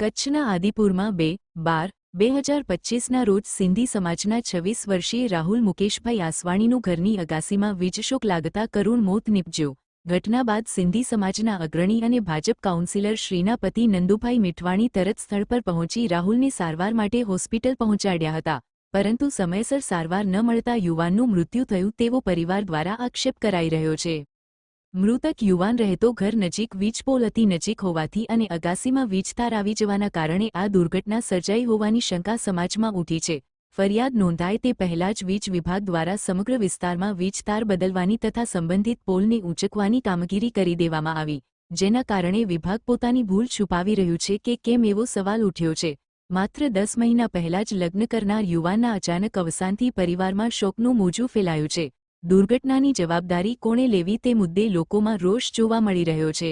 કચ્છના આદિપુરમાં બે, બાર, બે હજાર પચ્ચીસના રોજ સિંધી સમાજના છવ્વીસ વર્ષીય રાહુલ મુકેશભાઈ આસવાણીનું ઘરની અગાસીમાં વીજશોક લાગતા કરુણ મોત નીપજ્યું. ઘટના બાદ સિંધી સમાજના અગ્રણી અને ભાજપ કાઉન્સિલર શ્રીના પતિ નંદુભાઈ મીઠવાણી તરત સ્થળ પર પહોંચી રાહુલને સારવાર માટે હોસ્પિટલ પહોંચાડ્યા હતા. પરંતુ સમયસર સારવાર ન મળતા યુવાનનું મૃત્યુ થયું તેવો પરિવાર દ્વારા આક્ષેપ કરાઈ રહ્યો છે. મૃતક યુવાન રહેતો ઘર નજીક વીજપોલ અતિ નજીક હોવાથી અને અગાસીમાં વીજતાર આવી જવાના કારણે આ દુર્ઘટના સર્જાઈ હોવાની શંકા સમાજમાં ઉઠી છે. ફરિયાદ નોંધાય તે પહેલા જ વીજ વિભાગ દ્વારા સમગ્ર વિસ્તારમાં વીજતાર બદલવાની તથા સંબંધિત પોલને ઊંચકવાની કામગીરી કરી દેવામાં આવી, જેના કારણે વિભાગ પોતાની ભૂલ છુપાવી રહ્યું છે કે કેમ એવો સવાલ ઉઠ્યો છે. માત્ર દસ મહિના પહેલા જ લગ્ન કરનાર યુવાનના અચાનક અવસાનથી પરિવારમાં શોકનું મોજું ફેલાયું છે. દુર્ઘટનાની જવાબદારી કોણે લેવી તે મુદ્દે લોકોમાં રોષ જોવા મળી રહ્યો છે.